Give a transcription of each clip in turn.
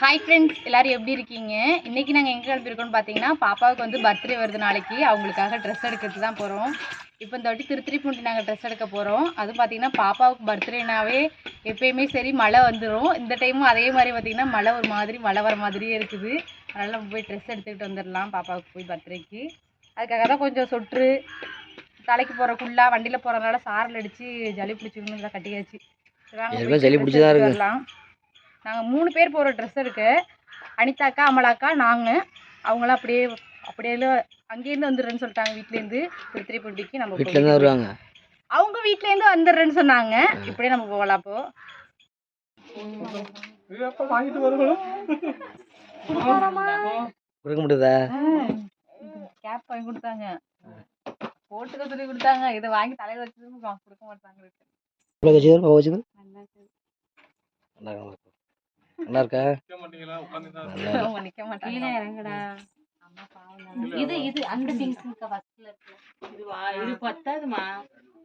Hi friends எல்லாரும் எப்படி இருக்கீங்க? இன்னைக்கு நாங்கள் எங்கே கிளம்பியிருக்கோம்னு பார்த்தீங்கன்னா பாப்பாவுக்கு வந்து பர்த்டே வருது நாளைக்கு. அவங்களுக்காக ட்ரெஸ் எடுக்கிறது தான் போகிறோம் இப்போ இந்த வாட்டி திருத்திரிப்பூண்டி நாங்கள் ட்ரெஸ் எடுக்க போகிறோம் அதுவும் பார்த்தீங்கன்னா பாப்பாவுக்கு பர்த்டேனாவே எப்பயுமே சரி மழை வந்துடும் இந்த டைமும் அதே மாதிரி பார்த்தீங்கன்னா மழை ஒரு மாதிரி மழை வர மாதிரியே இருக்குது. அதனால் நம்ம போய் ட்ரெஸ் எடுத்துக்கிட்டு வந்துடலாம் பாப்பாவுக்கு போய் பர்த்டேக்கு அதுக்காக தான் கொஞ்சம் சொட்ரு தலைக்கு போகிற குள்ளா வண்டியில் போகிறதுனால சாரல் அடித்து ஜலி பிடிச்சிக்கணும் இதை கட்டியாச்சு. dress பிடிச்சதா எடுத்துட்டு இருக்கு. வரலாம். நாங்கள் மூணு பேர் போகிற ட்ரெஸ் இருக்கு. அனிதாக்கா அமலாக்கா நாங்கள் அவங்களாம் அப்படியே அப்படியே அங்கேருந்து வந்துடுறேன்னு சொல்லிட்டாங்க வீட்லேருந்து. திருத்திரிப்பூண்டிக்கு நம்ம வீட்டில் இருந்து போய் வருவாங்க. அவங்க வீட்லேருந்து வந்துடுறேன்னு சொன்னாங்க. இப்படியே நம்ம போகலாம் அப்போ கொடுக்க முடியாதா? கேப் வாங்கி கொடுத்தாங்க. போட்டுக்க சொல்லி கொடுத்தாங்க. இதை வாங்கி தலையில வச்சு கொடுக்க மாட்டாங்க இவ்வளோ வச்சு பாப்பா வச்சுது நல்லா இருக்கா இருக்கா இது இது அந்த பிங்க் ஃபர்ஸ்ட்ல இருக்கு இதுவா இது பத்தாதுமா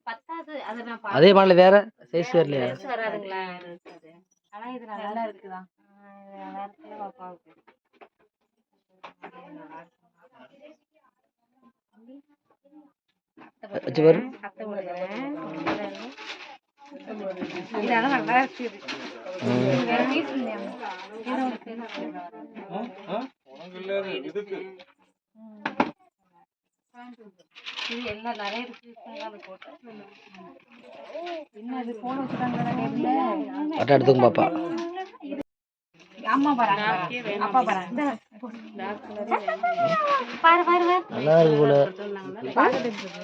பத்தாது அத நான் அதே மாடல வேற சைஸ் வரலையா பெருசு வராதுங்களா ஆனா இது நல்லா இருக்கு இருக்குதா நல்லா இருக்குல்ல பாப்பாவுக்கு வச்சு பாரு அத்தை கொடுக்குறேன் இதெல்லாம் நல்லா இருக்குது எல்லாம் நிறைய இருக்கு அது போட்டேன் என்ன இது போன் வச்சுட்டாங்க பட்டா எடுத்துக்கும் பாப்பா அம்மா அப்பா பாரு பாரு பாரு. நல்லா இருக்கு போல.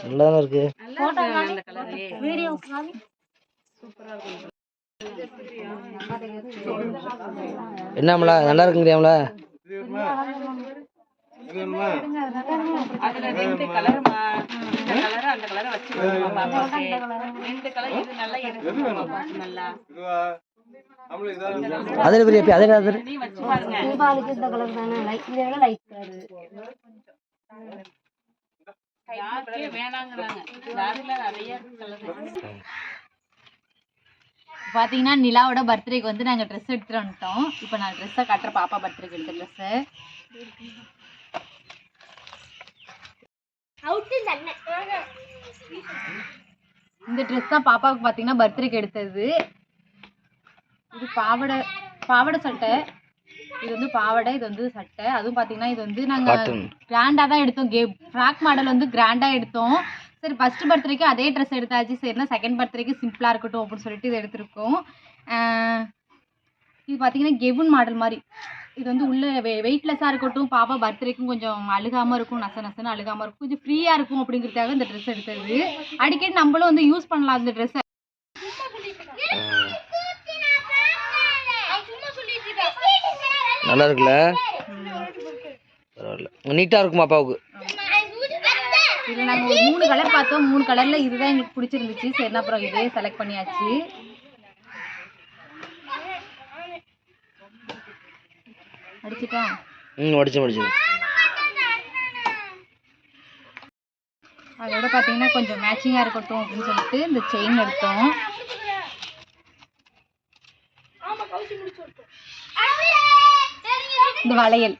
நல்லா என்னம்ல நல்லா இருக்குங்கிறியாம்ல அதுல ரெண்டு கலருமா இந்த கலர் அந்த வச்சு ரெண்டு கலர் இது நல்லா பாப்பாக்கு நல்லா பெரிய அப்படி நீ வச்சு பாருங்க இந்த கலர் தானே லைட் இந்த கலர் லைட் கலர் யாருக்கே வேணாங்கிறாங்க லாரில நிறைய கலர் பாத்தீங்கன்னா நிலாவோட பர்த்டேக்கு வந்து நாங்க ட்ரெஸ் எடுத்துட்டு வந்துட்டோம். இப்போ நான் ட்ரெஸ்ஸை காட்டுற பாப்பா பர்த்டேக்கு எடுத்த ட்ரெஸ்ஸு இந்த ட்ரெஸ் தான் பாப்பாவுக்கு பார்த்தீங்கன்னா பர்த்டேக்கு எடுத்தது. இது பாவாடை பாவாடை சட்டை. இது வந்து பாவாடை இது வந்து சட்டை. அதுவும் பார்த்தீங்கன்னா இது வந்து நாங்கள். கிராண்டாக தான் எடுத்தோம். கே ஃப்ராக் மாடல் வந்து கிராண்டாக எடுத்தோம். சரி ஃபஸ்ட்டு பர்த்டேக்கு அதே ட்ரெஸ் எடுத்தாச்சு. சரினா செகண்ட் பர்த்டேக்கு சிம்பிளாக இருக்கட்டும் அப்படின்னு சொல்லிட்டு இது எடுத்திருக்கோம். இது பார்த்தீங்கன்னா கெவுன் மாடல் மாதிரி. இது வந்து உள்ளே வெ வெயிட்லெஸ்ஸாக இருக்கட்டும். பாப்பா பர்த்டேக்கும் கொஞ்சம் அழுகாமல் இருக்கும் நச நசன்னு அழுகாமல் இருக்கும். கொஞ்சம் ஃப்ரீயாக இருக்கும் அப்படிங்கிறதுக்காக இந்த ட்ரெஸ் எடுத்தது. அடிக்கடி நம்மளும் வந்து யூஸ் பண்ணலாம் அந்த ட்ரெஸ்ஸை நல்லா இருக்குல்ல? பரவாயில்ல. நீட்டாக இருக்குமா அப்பாவுக்கு? இதில் நாங்கள் ஒரு மூணு கலர் பார்த்தோம். மூணு கலரில் இதுதான் எங்களுக்கு பிடிச்சிருந்துச்சு. சரி அப்புறம் இதே செலக்ட் பண்ணியாச்சு. அடிச்சிட்டா? ம் முடிச்சு முடிச்சு அதோட பார்த்தீங்கன்னா கொஞ்சம் மேட்சிங்காக இருக்கட்டும் அப்படின்னு சொல்லிட்டு இந்த செயின் எடுத்தோம். இந்த வளையல்.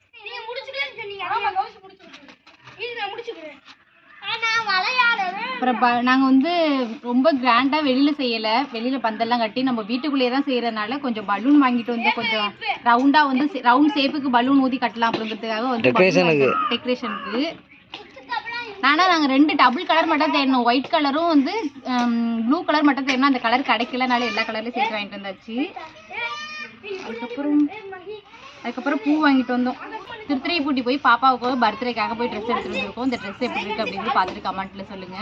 அப்புறம் ப நாங்கள் வந்து ரொம்ப கிராண்டாக வெளியில் செய்யலை. வெளியில் பந்தல்லாம் கட்டி நம்ம வீட்டுக்குள்ளேயே தான் செய்கிறதுனால கொஞ்சம் பலூன் வாங்கிட்டு வந்து கொஞ்சம் ரவுண்டாக வந்து ரவுண்ட் ஷேப்புக்கு பலூன் ஊதி கட்டலாம் அப்படிங்கிறதுக்காக வந்து. டெக்கரேஷனுக்கு நானா நாங்கள் ரெண்டு டபுள் கலர் மட்டும் தேடணும். ஒயிட் கலரும் வந்து ப்ளூ கலர் மட்டும் தேடணும். அந்த கலர் கிடைக்கலனால எல்லா கலர்லையும் சேர்த்து வாங்கிட்டு வந்தாச்சு. அதுக்கப்புறம் அதுக்கப்புறம் பூ வாங்கிட்டு வந்தோம். திருத்திரைப்பூட்டி போய் பாப்பாவுக்கு பர்த்டேக்காக போய் ட்ரெஸ் எடுத்துகிட்டு வந்திருக்கோம். இந்த ட்ரெஸ் எப்படி இருக்கு அப்படின்னு பார்த்துட்டு கமெண்ட்ல சொல்லுங்க.